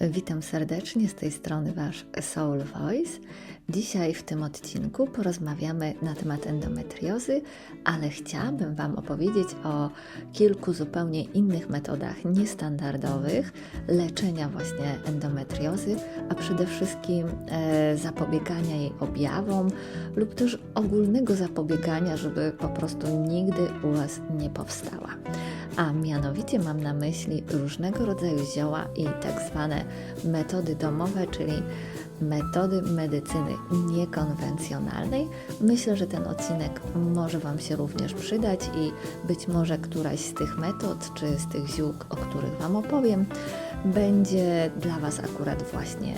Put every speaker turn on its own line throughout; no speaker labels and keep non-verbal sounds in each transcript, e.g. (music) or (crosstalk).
Witam serdecznie z tej strony Wasz Soul Voice. Dzisiaj w tym odcinku porozmawiamy na temat endometriozy, ale chciałabym Wam opowiedzieć o kilku zupełnie innych metodach niestandardowych leczenia właśnie endometriozy, a przede wszystkim e, zapobiegania jej objawom lub też ogólnego zapobiegania, żeby po prostu nigdy u Was nie powstała a mianowicie mam na myśli różnego rodzaju zioła i tak zwane metody domowe, czyli metody medycyny niekonwencjonalnej. Myślę, że ten odcinek może Wam się również przydać i być może któraś z tych metod czy z tych ziół, o których Wam opowiem, będzie dla Was akurat właśnie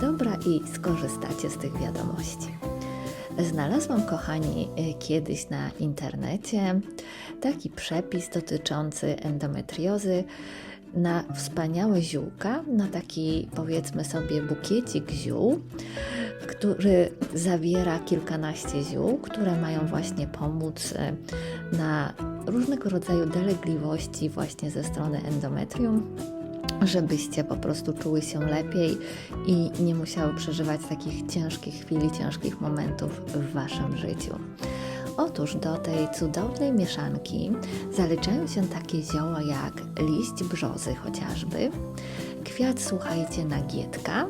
dobra i skorzystacie z tych wiadomości. Znalazłam, kochani, kiedyś na internecie taki przepis dotyczący endometriozy na wspaniałe ziółka, na taki powiedzmy sobie bukiecik ziół, który zawiera kilkanaście ziół, które mają właśnie pomóc e, na różnego rodzaju dolegliwości właśnie ze strony endometrium żebyście po prostu czuły się lepiej i nie musiały przeżywać takich ciężkich chwili, ciężkich momentów w waszym życiu. Otóż do tej cudownej mieszanki zaliczają się takie zioła jak liść brzozy chociażby, kwiat, słuchajcie, nagietka,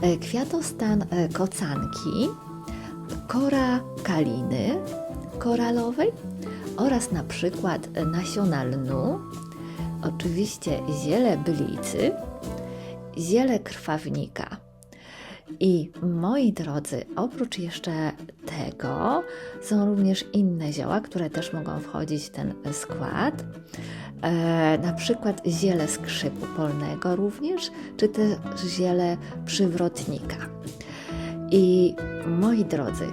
e, kwiatostan e, kocanki, kora kaliny koralowej oraz na przykład nasiona lnu, oczywiście ziele bylicy, ziele krwawnika. I moi drodzy, oprócz jeszcze tego są również inne zioła, które też mogą wchodzić w ten skład. E, na przykład ziele skrzypu polnego również, czy też ziele przywrotnika. I moi drodzy,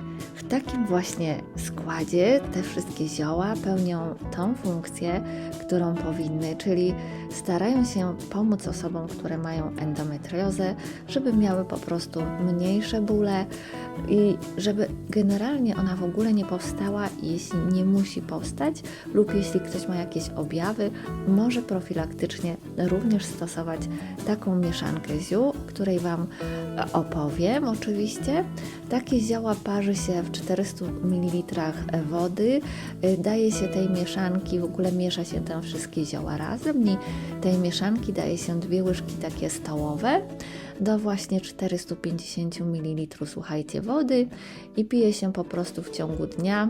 w takim właśnie składzie te wszystkie zioła pełnią tą funkcję, którą powinny, czyli starają się pomóc osobom, które mają endometriozę, żeby miały po prostu mniejsze bóle i żeby generalnie ona w ogóle nie powstała, jeśli nie musi powstać, lub jeśli ktoś ma jakieś objawy, może profilaktycznie również stosować taką mieszankę ziół, której Wam opowiem oczywiście. Takie zioła parzy się w 400 ml wody, daje się tej mieszanki, w ogóle miesza się te wszystkie zioła razem i tej mieszanki daje się dwie łyżki takie stołowe do właśnie 450 ml, słuchajcie, wody i pije się po prostu w ciągu dnia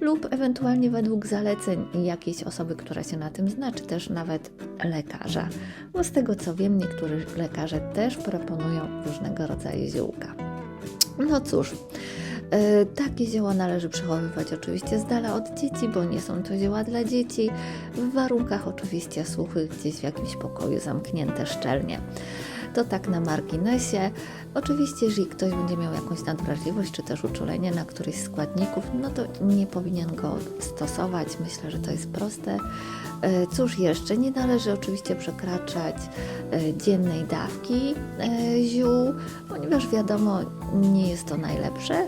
lub ewentualnie według zaleceń jakiejś osoby, która się na tym zna, czy też nawet lekarza. Bo z tego co wiem, niektórzy lekarze też proponują różnego rodzaju ziółka. No cóż, takie zioła należy przechowywać oczywiście z dala od dzieci, bo nie są to zioła dla dzieci, w warunkach oczywiście suchych, gdzieś w jakimś pokoju zamknięte szczelnie. To tak na marginesie. Oczywiście, jeżeli ktoś będzie miał jakąś nadwrażliwość czy też uczulenie na któryś z składników, no to nie powinien go stosować. Myślę, że to jest proste. E, cóż jeszcze? Nie należy oczywiście przekraczać e, dziennej dawki ziół, ponieważ wiadomo, nie jest to najlepsze.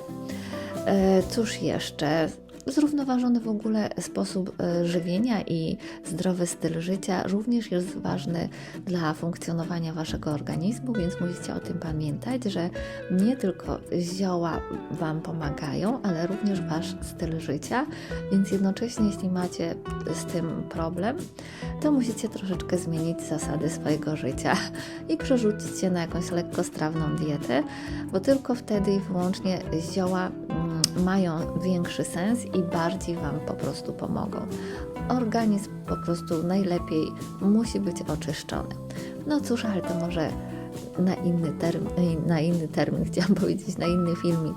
E, cóż jeszcze? Zrównoważony w ogóle sposób e, żywienia i zdrowy styl życia również jest ważny dla funkcjonowania waszego organizmu, więc musicie o tym pamiętać, że nie tylko zioła Wam pomagają, ale również Wasz styl życia, więc jednocześnie, jeśli macie z tym problem, to musicie troszeczkę zmienić zasady swojego życia i przerzucić się na jakąś lekkostrawną dietę, bo tylko wtedy i wyłącznie zioła mają większy sens i bardziej Wam po prostu pomogą. Organizm po prostu najlepiej musi być oczyszczony. No cóż, ale to może na inny, termin, na inny termin, (laughs) chciałam powiedzieć, na inny filmik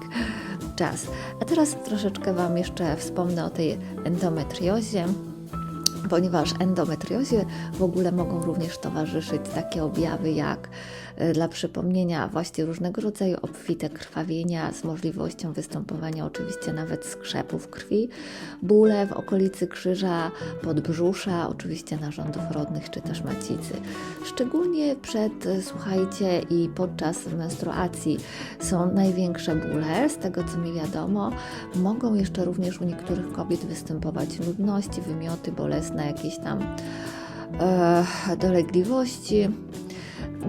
czas. A teraz troszeczkę Wam jeszcze wspomnę o tej endometriozie ponieważ endometriozie w ogóle mogą również towarzyszyć takie objawy jak e, dla przypomnienia właśnie różnego rodzaju obfite krwawienia z możliwością występowania oczywiście nawet skrzepów krwi, bóle w okolicy krzyża, podbrzusza, oczywiście narządów rodnych czy też macicy. Szczególnie przed, e, słuchajcie, i podczas menstruacji są największe bóle, z tego co mi wiadomo, mogą jeszcze również u niektórych kobiet występować nudności, wymioty bolesne, na jakieś tam e, dolegliwości.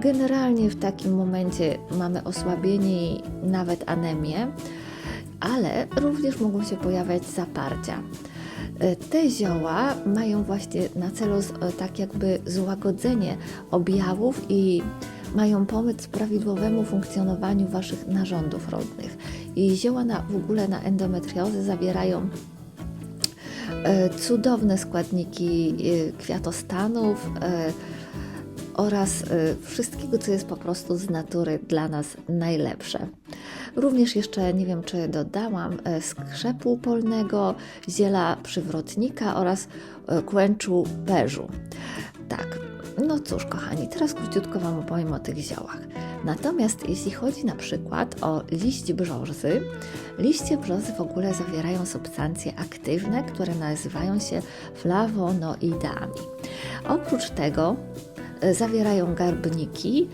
generalnie w takim momencie mamy osłabienie i nawet anemię, ale również mogą się pojawiać zaparcia. E, Te zioła mają właśnie na celu e, tak jakby złagodzenie objawów i mają pomóc prawidłowemu funkcjonowaniu Waszych narządów rodnych. I zioła na, w ogóle na endometriozę zawierają cudowne składniki e, kwiatostanów e, oraz e, wszystkiego, co jest po prostu z natury dla nas najlepsze. Również jeszcze nie wiem, czy dodałam e, skrzepu polnego, ziela przywrotnika oraz e, kłęczu beżu. Tak, no cóż, kochani, teraz króciutko Wam opowiem o tych ziołach. Natomiast jeśli chodzi na przykład o liść brzozy, liście brzozy w ogóle zawierają substancje aktywne, które nazywają się flawonoidami. Oprócz tego e, zawierają garbniki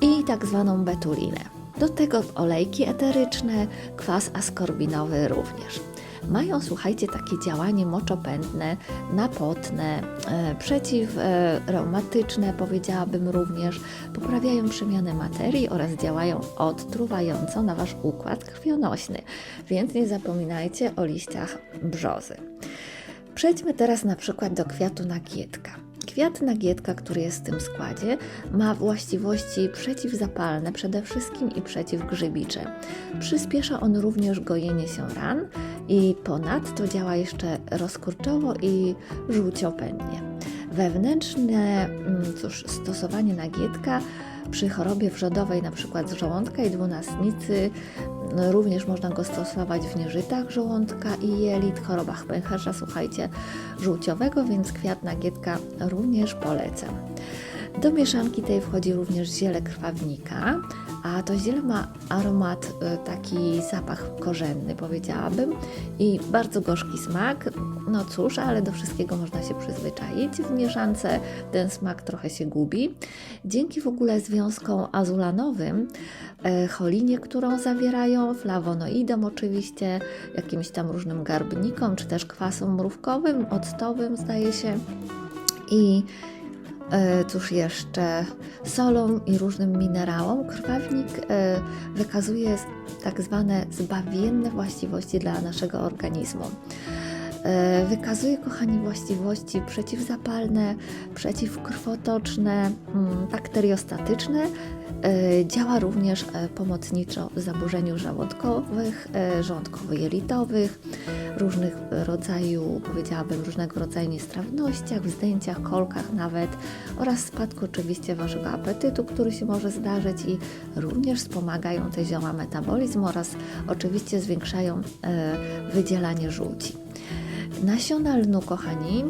i tak zwaną betulinę. Do tego olejki eteryczne, kwas askorbinowy również. Mają, słuchajcie, takie działanie moczopędne, napotne, e, przeciwreumatyczne, powiedziałabym również, poprawiają przemianę materii oraz działają odtruwająco na Wasz układ krwionośny, więc nie zapominajcie o liściach brzozy. Przejdźmy teraz na przykład do kwiatu nagietka. Kwiat nagietka, który jest w tym składzie, ma właściwości przeciwzapalne przede wszystkim i przeciwgrzybicze. Przyspiesza on również gojenie się ran i ponadto działa jeszcze rozkurczowo i żółciopędnie. Wewnętrzne mm, cóż, stosowanie nagietka przy chorobie wrzodowej, np. z żołądka i dwunastnicy, również można go stosować w nieżytach żołądka i jelit, chorobach pęcherza, słuchajcie, żółciowego, więc kwiat nagietka również polecam. Do mieszanki tej wchodzi również ziele krwawnika, a to ziele ma aromat, y, taki zapach korzenny, powiedziałabym, i bardzo gorzki smak. No cóż, ale do wszystkiego można się przyzwyczaić. W mieszance ten smak trochę się gubi. Dzięki w ogóle związkom azulanowym, e, cholinie, którą zawierają, flawonoidom oczywiście, jakimś tam różnym garbnikom, czy też kwasom mrówkowym, octowym zdaje się. I E, Cóż jeszcze? Solą i różnym minerałom. Krwawnik e, wykazuje tak zwane zbawienne właściwości dla naszego organizmu. E, Wykazuje, kochani, właściwości przeciwzapalne, przeciwkrwotoczne, mm, bakteriostatyczne. E, Działa również e, pomocniczo w zaburzeniu żołądkowych, e, żołądkowo-jelitowych, różnych rodzaju, powiedziałabym, różnego rodzaju niestrawnościach, wzdęciach, kolkach nawet oraz spadku oczywiście Waszego apetytu, który się może zdarzyć i również wspomagają te zioła metabolizm oraz oczywiście zwiększają wydzielanie żółci. Nasiona lnu, kochani,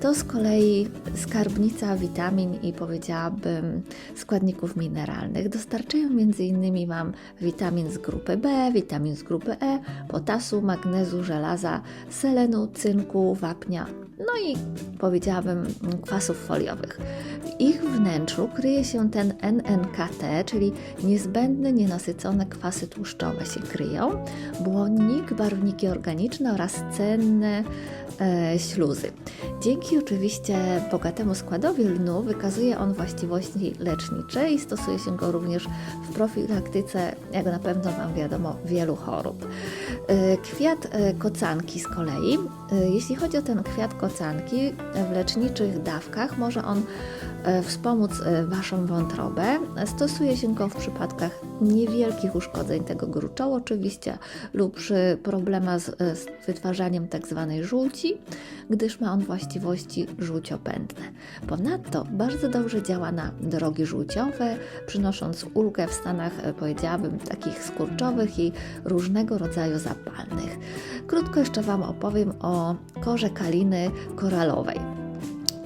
to z kolei skarbnica witamin i powiedziałabym składników mineralnych. Dostarczają m.in. Wam witamin z grupy B, witamin z grupy E, potasu, magnezu, żelaza, selenu, cynku, wapnia, no i powiedziałabym kwasów foliowych. W ich wnętrzu kryje się ten NNKT, czyli niezbędne, nienasycone kwasy tłuszczowe się kryją, błonnik, barwniki organiczne oraz cenne śluzy. Dzięki oczywiście bogatemu składowi lnu wykazuje on właściwości lecznicze i stosuje się go również w profilaktyce, jak na pewno Wam wiadomo, wielu chorób. E, Kwiat e, kocanki z kolei, e, jeśli chodzi o ten kwiat kocanki, w leczniczych dawkach może on e, wspomóc e, Waszą wątrobę. Stosuje się go w przypadkach niewielkich uszkodzeń tego gruczołu oczywiście lub przy problemach z, e, z wytwarzaniem tzw. żółci, gdyż ma on właściwości żółciopędne. Ponadto bardzo dobrze działa na drogi żółciowe, przynosząc ulgę w stanach, e, powiedziałabym, takich skurczowych i różnego rodzaju zapalnych. Krótko jeszcze Wam opowiem o korze kaliny koralowej.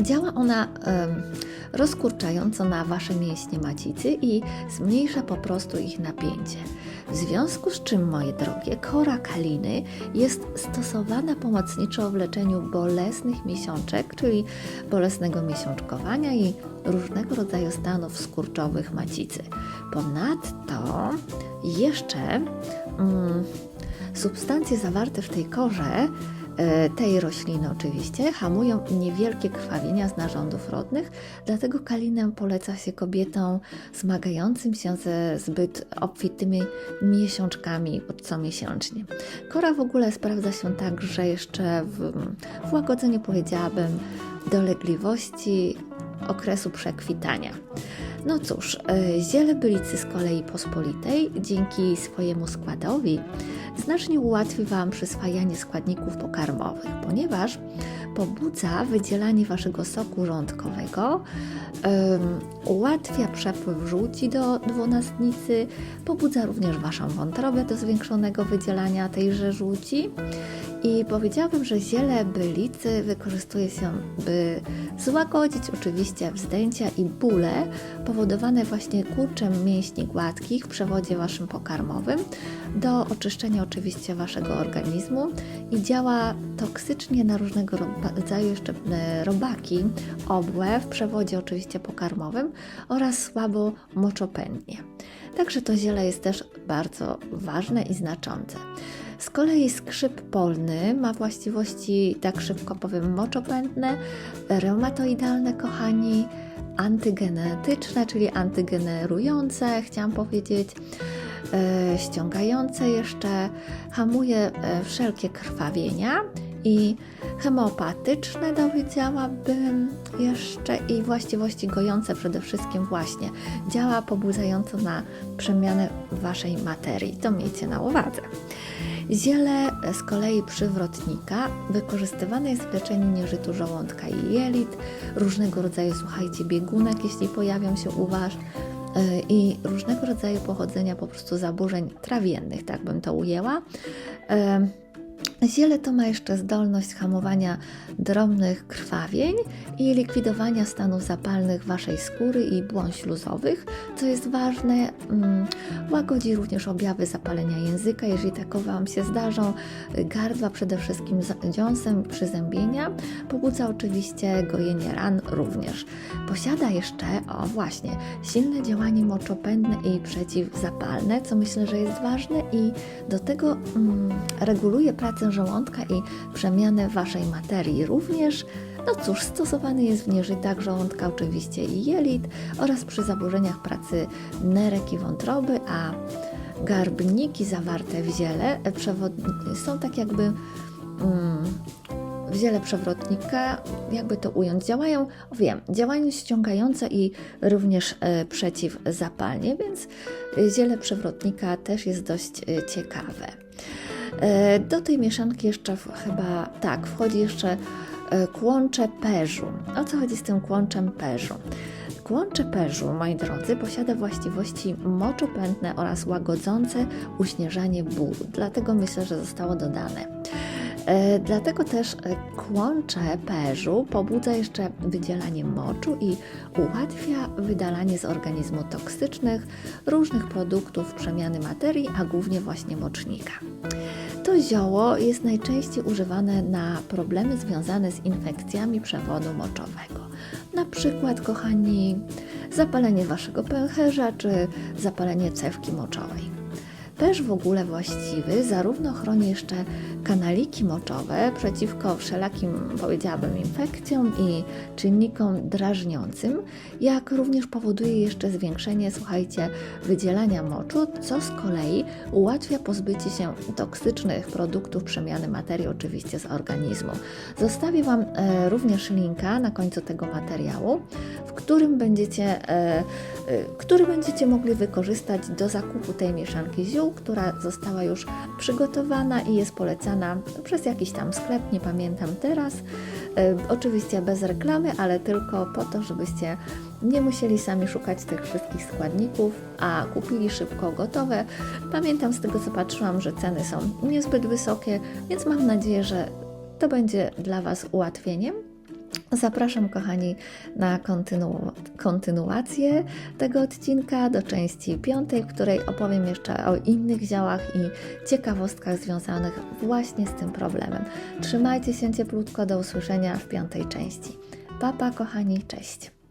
Działa ona rozkurczająco na Wasze mięśnie macicy i zmniejsza po prostu ich napięcie. W związku z czym, moje drogie, kora kaliny jest stosowana pomocniczo w leczeniu bolesnych miesiączek, czyli bolesnego miesiączkowania i różnego rodzaju stanów skurczowych macicy. Ponadto jeszcze mm, substancje zawarte w tej korze tej rośliny oczywiście hamują niewielkie krwawienia z narządów rodnych, dlatego kalinę poleca się kobietom zmagającym się ze zbyt obfitymi miesiączkami comiesięcznie. Kora w ogóle sprawdza się także jeszcze w, w łagodzeniu, powiedziałabym, dolegliwości okresu przekwitania. No cóż, e, ziele bylicy z kolei pospolitej dzięki swojemu składowi znacznie ułatwi Wam przyswajanie składników pokarmowych, ponieważ pobudza wydzielanie Waszego soku żołądkowego, um, ułatwia przepływ żółci do dwunastnicy, pobudza również Waszą wątrobę do zwiększonego wydzielania tejże żółci i powiedziałabym, że ziele bylicy wykorzystuje się, by złagodzić oczywiście wzdęcia i bóle powodowane właśnie kurczem mięśni gładkich w przewodzie waszym pokarmowym do oczyszczenia oczywiście waszego organizmu i działa toksycznie na różnego rodzaju jeszcze e, robaki, obłe w przewodzie oczywiście pokarmowym oraz słabo moczopędnie. Także to ziele jest też bardzo ważne i znaczące. Z kolei skrzyp polny ma właściwości, tak szybko powiem, moczopędne, reumatoidalne, kochani, antygenetyczne, czyli antygenerujące, chciałam powiedzieć, e, ściągające jeszcze, hamuje e, wszelkie krwawienia i hemeopatyczne dowiedziałabym jeszcze i właściwości gojące przede wszystkim właśnie działa pobudzająco na przemianę waszej materii. To miejcie na uwadze. Ziele z kolei przywrotnika wykorzystywane jest w leczeniu nieżytu żołądka i jelit, różnego rodzaju, słuchajcie, biegunek, jeśli pojawią się u Was, y, i różnego rodzaju pochodzenia po prostu zaburzeń trawiennych, tak bym to ujęła. Ziele to ma jeszcze zdolność hamowania drobnych krwawień i likwidowania stanów zapalnych waszej skóry i błon śluzowych, co jest ważne. Mm, łagodzi również objawy zapalenia języka, jeżeli takowe Wam się zdarzą, gardła przede wszystkim dziąsem, przyzębienia. Pobudza oczywiście gojenie ran również. Posiada jeszcze, o właśnie, silne działanie moczopędne i przeciwzapalne, co myślę, że jest ważne i do tego mm, reguluje pracę żołądka i przemianę waszej materii. Również, no cóż, stosowany jest w nieżytach żołądka oczywiście i jelit oraz przy zaburzeniach pracy nerek i wątroby, a garbniki zawarte w ziele są tak jakby mm, w ziele przewrotnika, jakby to ująć, działają, wiem, działają ściągające i również e, przeciwzapalnie, więc ziele przewrotnika też jest dość e, ciekawe. E, do tej mieszanki jeszcze chyba, tak, wchodzi jeszcze e, kłącze perzu. O co chodzi z tym kłączem perzu? Kłącze perzu, moi drodzy, posiada właściwości moczopędne oraz łagodzące uśnieżanie bólu, dlatego myślę, że zostało dodane. E, dlatego też kłącze perzu pobudza jeszcze wydzielanie moczu i ułatwia wydalanie z organizmu toksycznych różnych produktów przemiany materii, a głównie właśnie mocznika. To zioło jest najczęściej używane na problemy związane z infekcjami przewodu moczowego. Na przykład, kochani, zapalenie waszego pęcherza czy zapalenie cewki moczowej. Też w ogóle właściwy zarówno chroni jeszcze kanaliki moczowe przeciwko wszelakim, powiedziałabym, infekcjom i czynnikom drażniącym, jak również powoduje jeszcze zwiększenie, słuchajcie, wydzielania moczu, co z kolei ułatwia pozbycie się toksycznych produktów przemiany materii, oczywiście z organizmu. Zostawię Wam e, również linka na końcu tego materiału, w którym będziecie, e, e, który będziecie mogli wykorzystać do zakupu tej mieszanki ziół, która została już przygotowana i jest polecana przez jakiś tam sklep, nie pamiętam teraz. E, oczywiście bez reklamy, ale tylko po to, żebyście nie musieli sami szukać tych wszystkich składników, a kupili szybko gotowe. Pamiętam z tego, co patrzyłam, że ceny są niezbyt wysokie, więc mam nadzieję, że to będzie dla Was ułatwieniem. Zapraszam, kochani, na kontynu kontynuację tego odcinka do części piątej, w której opowiem jeszcze o innych ziołach i ciekawostkach związanych właśnie z tym problemem. Trzymajcie się cieplutko, do usłyszenia w piątej części. Papa, kochani, cześć.